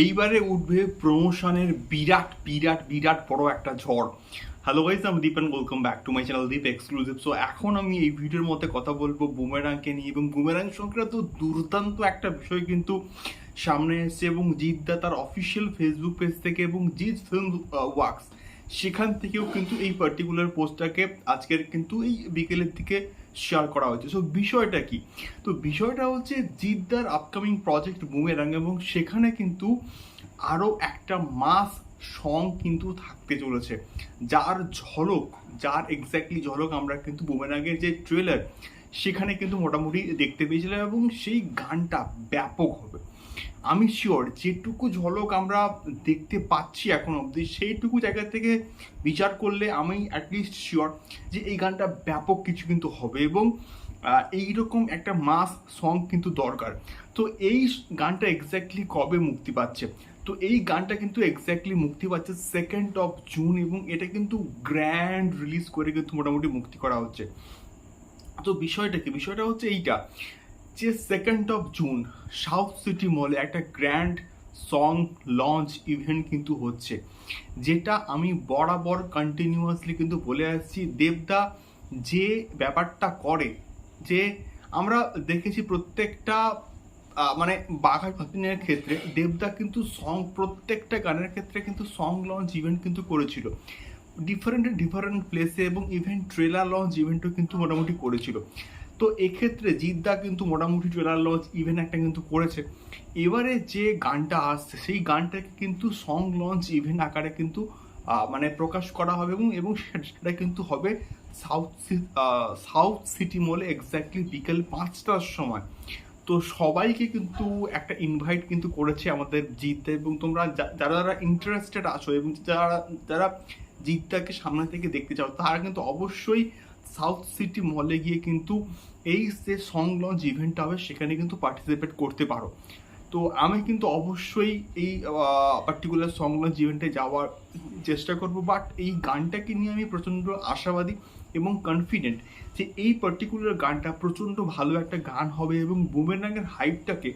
এইবারে উঠবে প্রমোশনের বিরাট বিরাট বিরাট বড় একটা ঝড়। হ্যালো গাইজ আমি Deep and welcome back to my channel Deep exclusive so এখন আমি এই ভিডিওর মধ্যে কথা বলব বুমেরাংকে নিয়ে। এবং বুমেরাং সংক্রান্ত দুর্দান্ত একটা বিষয় কিন্তু সামনে এসছে এবং জিদ্দা তার অফিসিয়াল ফেসবুক পেজ থেকে এবং জিৎ ফিল্ম ওয়ার্কস সেখান থেকেও কিন্তু এই পার্টিকুলার পোস্টটাকে আজকের কিন্তু এই বিকেলের দিকে শেয়ার করা হয়েছে। সো বিষয়টা কি? তো বিষয়টা হচ্ছে জিদ্দার আপকামিং প্রজেক্ট বুমেরাং এবং সেখানে কিন্তু আরও একটা মাস সং কিন্তু থাকতে চলেছে। যার ঝলক, যার এক্স্যাক্টলি ঝলক আমরা কিন্তু বুমেরাঙের যে ট্রেলার সেখানে কিন্তু মোটামুটি দেখতে পেয়েছিলাম এবং সেই গানটা ব্যাপক হবে। আমি শিওর যেটুকু ঝলক আমরা দেখতে পাচ্ছি এখন অবধি, সেইটুকু জায়গা থেকে বিচার করলে আমি অ্যাটলিস্ট শিওর যে এই গানটা ব্যাপক কিছু কিন্তু হবে এবং এইরকম একটা মাস সং কিন্তু দরকার। তো এই গানটা এক্স্যাক্টলি কবে মুক্তি পাচ্ছে? তো এই গানটা কিন্তু এক্স্যাক্টলি মুক্তি পাচ্ছে সেকেন্ড অফ জুন এবং এটা কিন্তু গ্র্যান্ড রিলিজ করে কিন্তু মোটামুটি মুক্তি করা হচ্ছে। তো বিষয়টা কি? বিষয়টা হচ্ছে এইটা যে second of June South City মলে একটা গ্র্যান্ড সং লঞ্চ ইভেন্ট কিন্তু হচ্ছে, যেটা আমি বরাবর কন্টিনিউয়াসলি কিন্তু বলে আসছি, দেবদা যে ব্যাপারটা করে, যে আমরা দেখেছি প্রত্যেকটা মানে বাঘা পাতিনের ক্ষেত্রে দেবদা কিন্তু সং প্রত্যেকটা গানের ক্ষেত্রে কিন্তু সং লঞ্চ ইভেন্ট কিন্তু করেছিল। ডিফারেন্ট ডিফারেন্ট প্লেসে এবং ইভেন্ট ট্রেলার লঞ্চ ইভেন্টও কিন্তু মোটামুটি করেছিল। তো এক্ষেত্রে জিদ্দা কিন্তু মোটামুটি ট্রেলার লঞ্চ ইভেন্ট একটা কিন্তু করেছে। এবারে যে গানটা আসছে, সেই গানটাকে কিন্তু সং লঞ্চ ইভেন্ট আকারে কিন্তু মানে প্রকাশ করা হবে এবং এবং সেটা কিন্তু হবে সাউথ সাউথ সিটি মলে এক্স্যাক্টলি বিকেল পাঁচটার সময়। তো সবাইকে কিন্তু একটা ইনভাইট কিন্তু করেছে আমাদের জিততে এবং তোমরা যারা যারা ইন্টারেস্টেড আছো এবং যারা যারা জিতটাকে সামনে থেকে দেখতে চাও, তারা কিন্তু অবশ্যই সাউথ সিটি মলে গিয়ে কিন্তু এই যে সং লঞ্চ ইভেন্টটা হবে, সেখানে কিন্তু পার্টিসিপেট করতে পারো। তো আমি কিন্তু অবশ্যই এই পার্টিকুলার সং লঞ্চ ইভেন্টে যাওয়ার চেষ্টা করব বাট এই গানটাকে নিয়ে আমি প্রচণ্ড আশাবাদী এবং কনফিডেন্ট যে এই পার্টিকুলার গানটা প্রচণ্ড ভালো একটা গান হবে এবং বুমেরাঙের হাইপটাকে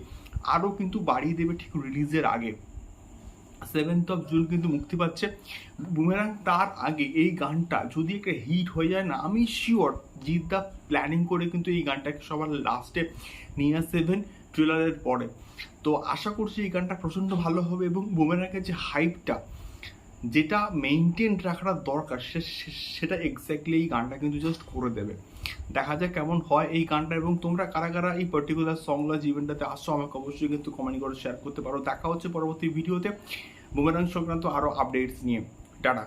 আরও কিন্তু বাড়িয়ে দেবে ঠিক রিলিজের আগে। সেভেন্থ অফ জুন কিন্তু মুক্তি পাচ্ছে। বুমেরাং তার আগে এই গানটা যদি একটা হিট হয়ে যায় না, আমি শিওর জিদ্দা প্ল্যানিং করে কিন্তু এই গানটাকে সবার লাস্টে নিয়ে আসবেন ট্রেলারের পরে। তো আশা করছি এই গানটা প্রচণ্ড ভালো হবে এবং বুমেরাঙের যে হাইপটা যেটা মেনটেন রাখাটা দরকার সেটা এক্স্যাক্টলি এই গানটা কিন্তু জাস্ট করে দেবে। দেখা যাক কেমন হয় এই গানটা এবং তোমরা কারা কারা এই পার্টিকুলার সংলাজ ইভেন্টটাতে আসছো, আমাকে অবশ্যই কিন্তু কমেন্ট করে শেয়ার করতে পারো। দেখা হচ্ছে পরবর্তী ভিডিওতে বুমেরাং সংক্রান্ত আরও আপডেটস নিয়ে। টাটা